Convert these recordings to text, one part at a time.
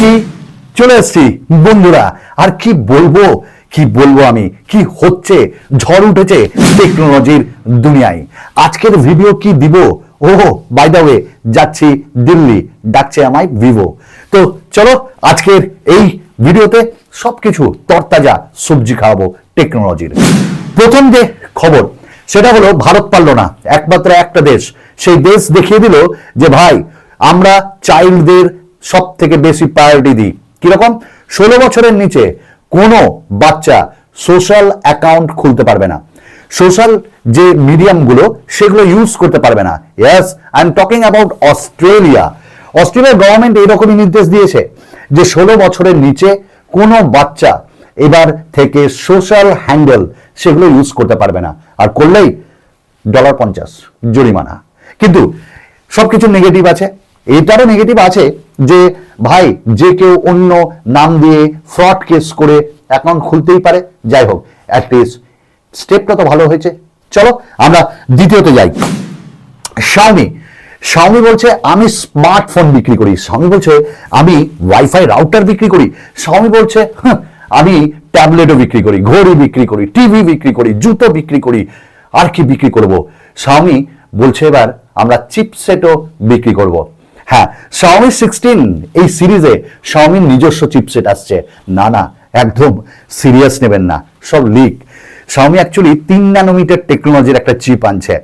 কি? চলে এসছি, বন্ধুরা। আর কি বলব? কি বলব আমি? কি হচ্ছে? ঝড় উঠেছে টেকনোলজির দুনিয়ায়। আজকের ভিডিও কি দিব? ও বাই দা ওয়ে যাচ্ছি দিল্লি। ডাকছে আমায় ভিভো তো চলো, আজকের এই ভিডিওতে সবকিছু তরতাজা সবজি খাওয়াবো টেকনোলজির প্রথম যে খবর, সেটা হলো ভারত পারল না। একমাত্র একটা দেশ। সেই দেশ দেখিয়ে দিল যে, ভাই, আমরা চাইল্ডদের সব থেকে বেশি প্রায়োরিটি দিই। কীরকম? ষোলো বছরের নিচে কোনো বাচ্চা সোশ্যাল অ্যাকাউন্ট খুলতে পারবে না। সোশ্যাল যে মিডিয়ামগুলো সেগুলো ইউজ করতে পারবে না। Yes I am talking about Australia অস্ট্রেলিয়ার গভর্নমেন্ট এইরকমই নির্দেশ দিয়েছে যে ষোলো বছরের নিচে কোনো বাচ্চা এবার থেকে সোশ্যাল হ্যান্ডেল সেগুলো ইউজ করতে পারবে না। আর করলেই ডলার পঞ্চাশ, জরিমানা। কিন্তু সবকিছু নেগেটিভ আছে। এটারও নেগেটিভ আছে যে ভাই যে কেউ অন্য নাম দিয়ে ফ্রড কেস করে অ্যাকাউন্ট খুলতেই পারে। যাই হোক অ্যাটলিস্ট স্টেপটা তো ভালো হয়েছে। চলো আমরা দ্বিতীয়তে যাই। শাওমি শাওমি বলছে আমি স্মার্টফোন বিক্রি করি। শাওমি বলছে আমি ওয়াইফাই রাউটার বিক্রি করি। শাওমি বলছে "হাহ, আমি ট্যাবলেটও বিক্রি করি ঘড়ি বিক্রি করি টিভি বিক্রি করি জুতো বিক্রি করি আর কি বিক্রি করব? শাওমি বলছে এবার আমরা চিপসেটও বিক্রি করব। হ্যাঁ শাওমি সিক্সটিন এই সিরিজে শাওমির নিজস্ব চিপসেট আসছে। না না, একদম সিরিয়াস নেবেন না, সব লিক শাওমি অ্যাকচুয়ালি তিন ন্যানোমিটার টেকনোলজির একটা চিপ আনছে।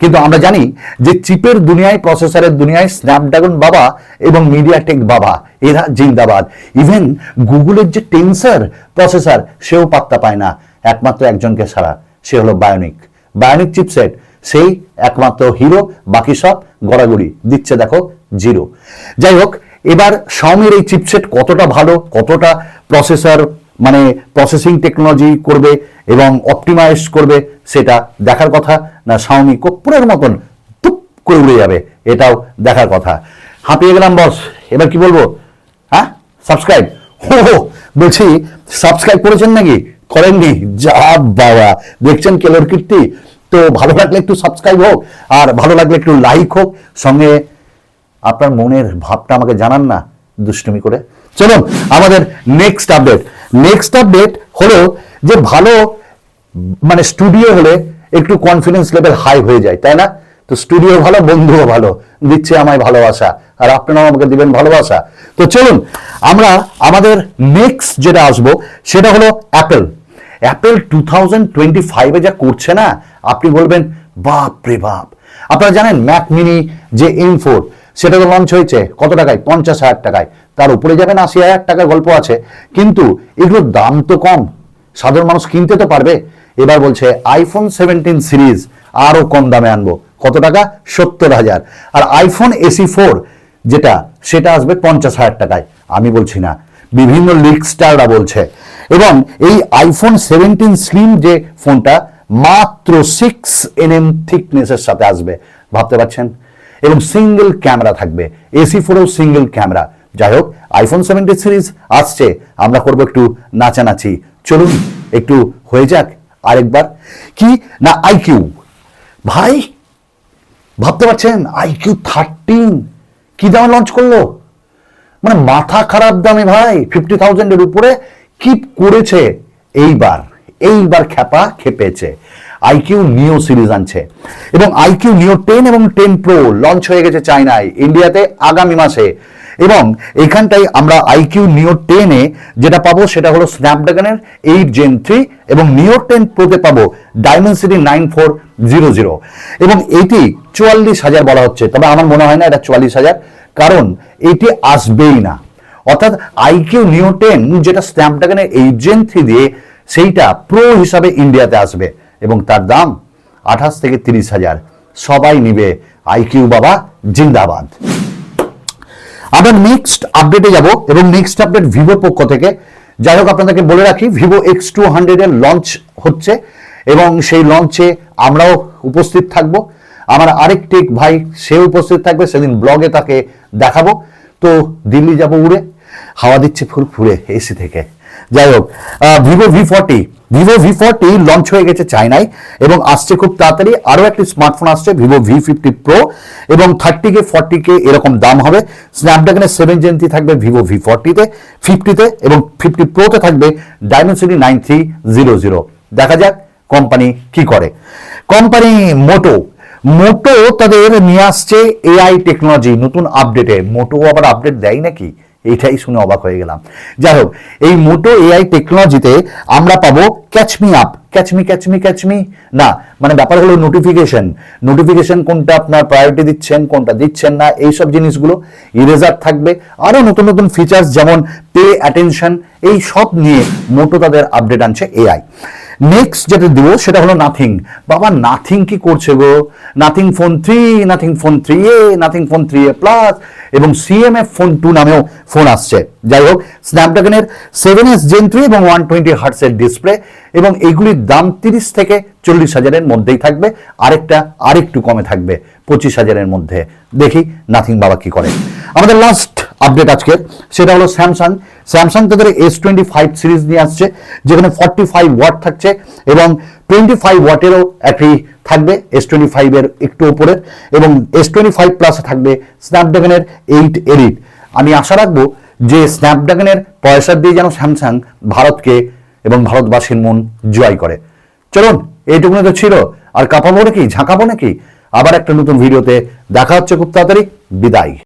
কিন্তু আমরা জানি যে চিপের দুনিয়ায় প্রসেসরের দুনিয়ায় স্ন্যাপড্রাগন বাবা এবং মিডিয়াটেক বাবা, এরা জিন্দাবাদ। ইভেন গুগলের যে টেন্সার প্রসেসর সেও পাত্তা পায় না। একমাত্র একজনকে ছাড়া, সে হলো বায়োনিক বায়োনিক চিপসেট সেই একমাত্র হিরো, বাকি সব গড়াগড়ি। দিচ্ছে দেখো জিরো। যাই হোক, এবার শাওমির এই চিপসেট কতটা ভালো, কতটা প্রসেসর মানে প্রসেসিং টেকনোলজি করবে এবং অপটিমাইজ করবে, সেটা দেখার কথা না শাওমি কপ্পুরের মতন টুপ করে উড়ে যাবে, এটাও দেখার কথা। হাঁপিয়ে গেলাম বস এবার কি বলব? হ্যাঁ? সাবস্ক্রাইব হো হো, বলছি সাবস্ক্রাইব করেছেন নাকি? করেননি। যা বাবা। দেখছেন কেলোর কীর্তি তো ভালো লাগলে একটু সাবস্ক্রাইব হোক, আর ভালো লাগলে একটু লাইক হোক। সঙ্গে আপনার মনের ভাবটা আমাকে জানান না, দুষ্টুমি করে। চলুন, আমাদের নেক্সট আপডেট নেক্সট আপডেট হলো যে ভালো মানে স্টুডিও হলে একটু কনফিডেন্স লেভেল হাই হয়ে যায়, তাই না? তো স্টুডিও ভালো, বন্ধুও ভালো, দিচ্ছে আমায় ভালোবাসা, আর আপনারাও আমাকে দিবেন ভালোবাসা। তো চলুন, আমরা আমাদের নেক্সট যেটা আসব, সেটা হলো Apple Apple two thousand twenty ফাইভে যা করছে না, আপনি বলবেন, বাপ রে বাপ। আপনারা জানেন ম্যাক মিনি যে এম ফোর সেটা তো লঞ্চ হয়েছে কত টাকায়? পঞ্চাশ হাজার টাকায়। তার উপরে যাবেন আশি হাজার টাকার গল্প আছে। কিন্তু এগুলোর দাম তো কম। সাধারণ মানুষ কিনতে তো পারবে। এবার বলছে আইফোন সেভেন্টিন সিরিজ আরও কম দামে আনব। কত টাকা? সত্তর হাজার। আর আইফোন এসি ফোর যেটা, সেটা আসবে পঞ্চাশ হাজার টাকায়। আমি বলছি না। বিভিন্ন লিগ স্টাররা বলছে। এবং এই আইফোন সেভেন্টিন স্লিম যে ফোনটা মাত্র সিক্স এনএম থিকনেসের সাথে আসবে। ভাবতে পারছেন? এবং সিঙ্গেল ক্যামেরা থাকবে। এসি ফোরেও সিঙ্গেল ক্যামেরা যাই হোক আইফোন সেভেন্টি সিরিজ আসছে। আমরা করব একটু নাচানাচি। চলুন, একটু হয়ে যাক আরেকবার। কি? না আইকিউ ভাই, ভাবতে পারছেন? আইকিউ থার্টিন কি দামে লঞ্চ করল? মানে মাথা খারাপ দামে ভাই ফিফটি থাউজেন্ডের উপরে কি করেছে এইবার এইবার খ্যাপা খেপেছে। আইকিউ নিও সিরিজ আনছে। এবং আইকিউ নিও টেন এবং টেন প্রো লঞ্চ হয়ে গেছে চায়নায় ইন্ডিয়াতে আগামী মাসে। এবং এখানটাই আমরা আইকিউ নিও টেনে যেটা পাবো সেটা হলো স্ন্যাপড্রাগনের এইট জেন থ্রি এবং নিও টেন প্রোতে পাবো Dimensity nine four zero zero এবং এটি চুয়াল্লিশ হাজার বলা হচ্ছে, তবে আমার মনে হয় না এটা চুয়াল্লিশ হাজার, কারণ এটি আসবেই না। অর্থাৎ আইকিউ নিও টেন, যেটা স্ন্যাপড্রাগনের এইট থ্রি দিয়ে, সেইটা প্রো হিসাবে ইন্ডিয়াতে আসবে। এবং তার দাম আঠাশ থেকে তিরিশ হাজার। সবাই নিবে আইকিউ বাবা জিন্দাবাদ। আমরা নেক্সট আপডেটে যাব, এবং নেক্সট আপডেট ভিভোর পক্ষ থেকে। যাই হোক, আপনাদেরকে বলে রাখি, ভিভো এক্স টু হান্ড্রেডের লঞ্চ হচ্ছে, এবং সেই লঞ্চে আমরাও উপস্থিত থাকব। আমার আরেকটি ভাই সে উপস্থিত থাকবে, সেদিন ব্লগে তাকে দেখাবো। তো দিল্লি যাব উড়ে। হাওয়া দিচ্ছে ফুল ফুরে এসি থেকে। যাই হোক Vivo V forty Vivo V forty launch হয়ে গেছে চায়নায় এবং আসছে খুব তাড়াতাড়ি। আরও একটি স্মার্টফোন আসছে ভিভো ভি ফিফটি প্রো এবং থার্টি কে ফর্টি কে এরকম দাম হবে। স্ন্যাপড্রাগনের সেভেন জেনটি থাকবে ভিভো ভি ফর্টিতে ফিফটিতে এবং ফিফটি প্রোতে থাকবে Dimensity nine three zero zero দেখা যাক কোম্পানি কি করে। কোম্পানি মোটো মোটো তাদের নিয়ে আসছে এআই টেকনোলজি নতুন আপডেটে মোটো আবার আপডেট দেয় নাকি? এইটাই শুনে অবাক হয়ে গেলাম। যাই হোক, এই মোটো এআই টেকনোলজিতে আমরা পাবো ক্যাচমি আপ ক্যাচমি ক্যাচমি ক্যাচমি না মানে ব্যাপার হলো নোটিফিকেশন নোটিফিকেশন কোনটা আপনার প্রায়োরিটি দিচ্ছেন, কোনটা দিচ্ছেন না, এইসব জিনিসগুলো ইরেজার থাকবে। আরও নতুন নতুন ফিচার্স যেমন পে অ্যাটেনশন এই সব নিয়ে মোটো তাদের আপডেট আনছে এআই নেক্সট যেটা দিব সেটা হলো নাথিং বাবা নাথিং কি করছে গো? Nothing phone three nothing phone three A nothing phone three A plus এবং সিএমএফ ফোন টু নামেও ফোন আসছে। যাই হোক স্ন্যাপড্রাগনের সেভেন এস জেন থ্রি এবং ওয়ান টোয়েন্টি হার্টসের ডিসপ্লে এবং এগুলির দাম তিরিশ থেকে চল্লিশ হাজারের মধ্যেই থাকবে। আরেকটা, আরেকটু কমে থাকবে পঁচিশ হাজারের মধ্যে। দেখি নাথিং বাবা কি করে। আমাদের লাস্ট আপডেট আজকে সেটা হলো স্যামসাং স্যামসাং তাদের এস টোয়েন্টি ফাইভ সিরিজ নিয়ে আসছে, যেখানে ফর্টি ফাইভ ওয়াট থাকছে এবং টোয়েন্টি ফাইভ ওয়াটেরও একটি থাকবে এস টোয়েন্টি ফাইভের একটু উপরের এবং এস টোয়েন্টি ফাইভ প্লাসে থাকবে স্ন্যাপড্রাগনের এইট এডিট আমি আশা রাখব যে স্ন্যাপড্রাগনের পয়সা দিয়ে যেন স্যামসাং ভারতকে এবং ভারতবাসীর মন জয় করে। চলুন, এইটুকুনি তো ছিল। আর কাঁপাবো নাকি, ঝাঁকাবো নাকি? আবার একটা নতুন ভিডিওতে দেখা হচ্ছে খুব তাড়াতাড়ি। বিদায়।